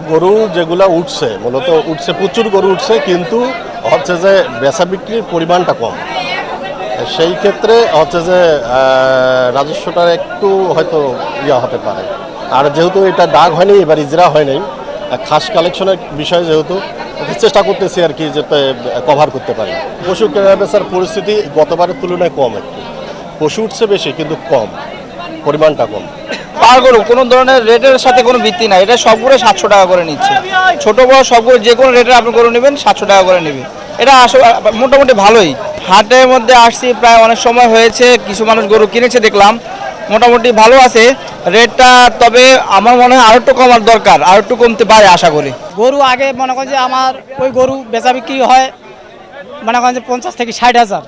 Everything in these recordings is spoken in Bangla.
গরু যেগুলা উঠছে মূলত উঠছে প্রচুর গরু উঠছে কিন্তু হচ্ছে যে বেচা বিক্রির পরিমাণটা কম। সেই ক্ষেত্রে হচ্ছে যে আহ, রাজস্বটার একটু হয়তো ইয়া হতে পারে। আর যেহেতু এটা ডাক হয়নি এবার ইজরা হয়নি খাস কালেকশনের বিষয়ে যেহেতু চেষ্টা করতেছি আর কি যাতে কভার করতে পারি। পশু কেনা বেচার পরিস্থিতি গতবারের তুলনায় কম একটু। পশু উঠছে বেশি কিন্তু কম পরিমাণটা কম। পার গরু কোনো ধরনের রেটের সাথে কোনো ভিত্তি নাই। এটা সবগুলো সাতশো টাকা করে নিচ্ছে। ছোট, বড় সবগুলো যে কোনো রেটের আপনি গরু নেবেন, সাতশো টাকা করে নেবে। এটা মোটামুটি ভালোই। হাটের মধ্যে আসছি, প্রায় অনেক সময় হয়েছে, কিছু মানুষ গরু কিনেছে দেখলাম। মোটামুটি ভালো আছে। রেটটা তবে আমার মনে হয় আরও একটু কমার দরকার, আর একটু কমতে পারে আশা করি। গরু আগে মনে করেন যে আমার ওই গরু বেচা বিক্রি হয়, মনে করেন যে পঞ্চাশ থেকে ষাট হাজার।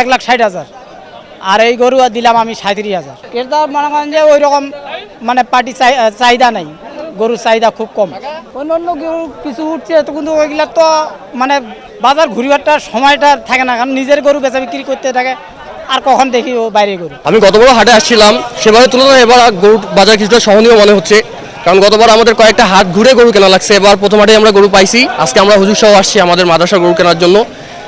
এক লাখ ষাট হাজার। আর এই গরু দিলাম আমি সাঁত্রিশ হাজার। ক্রেতা মনে করেন যে ওই রকম মানে পার্টি চাহিদা নাই। গরুর চাহিদা খুব কম। অন্য অন্য গরু কিছু উঠছে তো কিন্তু ওইগুলা তো মানে বাজার ঘুরিবারটা সময়টা থাকে না, কারণ নিজের গরু বেচা বিক্রি করতে থাকে, আর কখন দেখি ও বাইরে গরু। আমি গতবার হাটে আসছিলাম, সেবারের তুলনায় এবার গরুর বাজার কিছুটা সহনীয় মনে হচ্ছে, কারণ গতবার আমাদের কয়েকটা হাট ঘুরে গরু কেনা লাগছে, এবার প্রথম হাটে আমরা গরু পাইছি, আজকে আমরা হুজুর সহ আসছি আমাদের মাদ্রাসা গরু কেনার জন্য।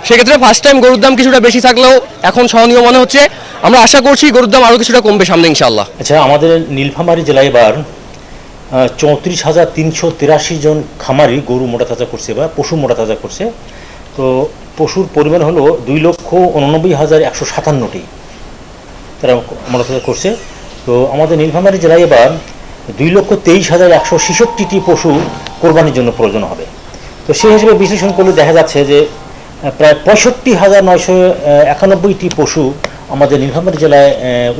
সেক্ষেত্রে ফার্স্ট টাইম গরুর দাম কিছুটা বেশি থাকলেও এখন সহনীয় মনে হচ্ছে। আমরা আশা করছি গরুর দাম আরও কিছুটা কমবে সামনে ইনশাল্লাহ আচ্ছা আমাদের নীলফামারী জেলায় এবার চৌত্রিশ হাজার তিনশো তিরাশি জন খামারি গরু মোটা তাজা করছে বা পশু মোটা তাজা করছে। তো পশুর পরিমাণ হলো দুই লক্ষ উননব্বই হাজার একশো সাতান্নটি তারা মোটা তাজা করছে। তো আমাদের নীলফামারী জেলায় এবার দুই লক্ষ তেইশ হাজার একশো ছেষট্টিটি পশু কোরবানির জন্য প্রয়োজন হবে। তো সেই হিসেবে বিশ্লেষণ করলে দেখা যাচ্ছে যে প্রায় পঁয়ষট্টি হাজার নয়শো একানব্বইটি পশু আমাদের নীলফামারী জেলায়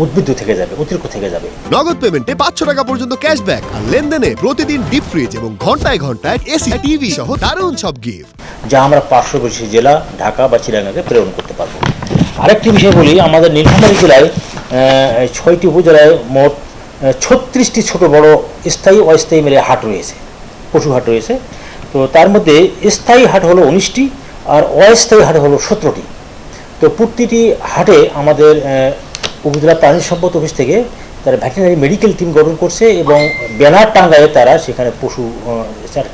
উদ্বৃত্ত থেকে যাবে অতিরিক্ত থেকে যাবে। নগদ পেমেন্টে পাঁচশো টাকা পর্যন্ত ক্যাশব্যাক আর লেনদেনে প্রতিদিন ডিপ ফ্রিজ এবং ঘন্টায় ঘন্টায় এসি টিভি সহ দারুণ সব গিফট যা আমরা পার্শ্ববর্তী জেলা ঢাকা বা চিরাঙ্গাকে প্রেরণ করতে পারব। আরেকটি বিষয় বলি আমাদের নীলফামারী জেলায় ছয়টি উপজেলায় মোট ছত্রিশটি ছোট বড় স্থায়ী অস্থায়ী মিলে হাট রয়েছে পশু হাট রয়েছে। তো তার মধ্যে স্থায়ী হাট হলো উনিশটি আর অস্থায়ী হাট হলো সতেরোটি। তো প্রতিটি হাটে আমাদের উপজেলা প্রাণী সম্পদ অফিস থেকে তারা ভেটেরিনারি মেডিকেল টিম গঠন করছে এবং ব্যানার টাঙ্গায় তারা সেখানে পশু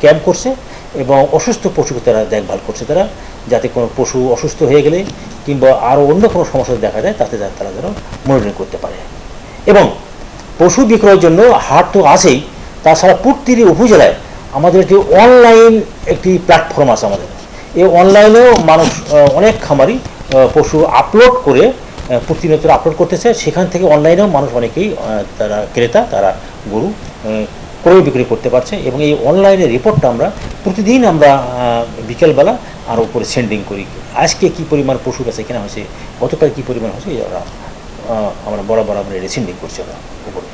ক্যাম্প করছে এবং অসুস্থ পশুকে তারা দেখভাল করছে তারা, যাতে কোনো পশু অসুস্থ হয়ে গেলে কিংবা আরও অন্য কোনো সমস্যা দেখা যায় তাতে তারা- তারা যেন মনিটরিং করতে পারে। এবং পশু বিক্রয়ের জন্য হাট তো আছেই, তাছাড়া প্রতিটি উপজেলায় আমাদের একটি অনলাইন একটি প্ল্যাটফর্ম আছে আমাদের। এই অনলাইনেও মানুষ অনেক খামারি পশু আপলোড করে প্রতিনিয়ত আপলোড করতেছে। সেখান থেকে অনলাইনেও মানুষ অনেকেই তারা ক্রেতা, তারা গরু ক্রয় বিক্রি করতে পারছে এবং এই অনলাইনে রিপোর্টটা আমরা প্রতিদিন আমরা বিকেলবেলা আর উপরে সেন্ডিং করি। আজকে কি পরিমাণ পশু কাছে কেনা হয়েছে, গতকাল কি পরিমাণ হয়েছে আমরা আমরা বরাবর আমরা সেন্ডিং করছি আমরা উপরে।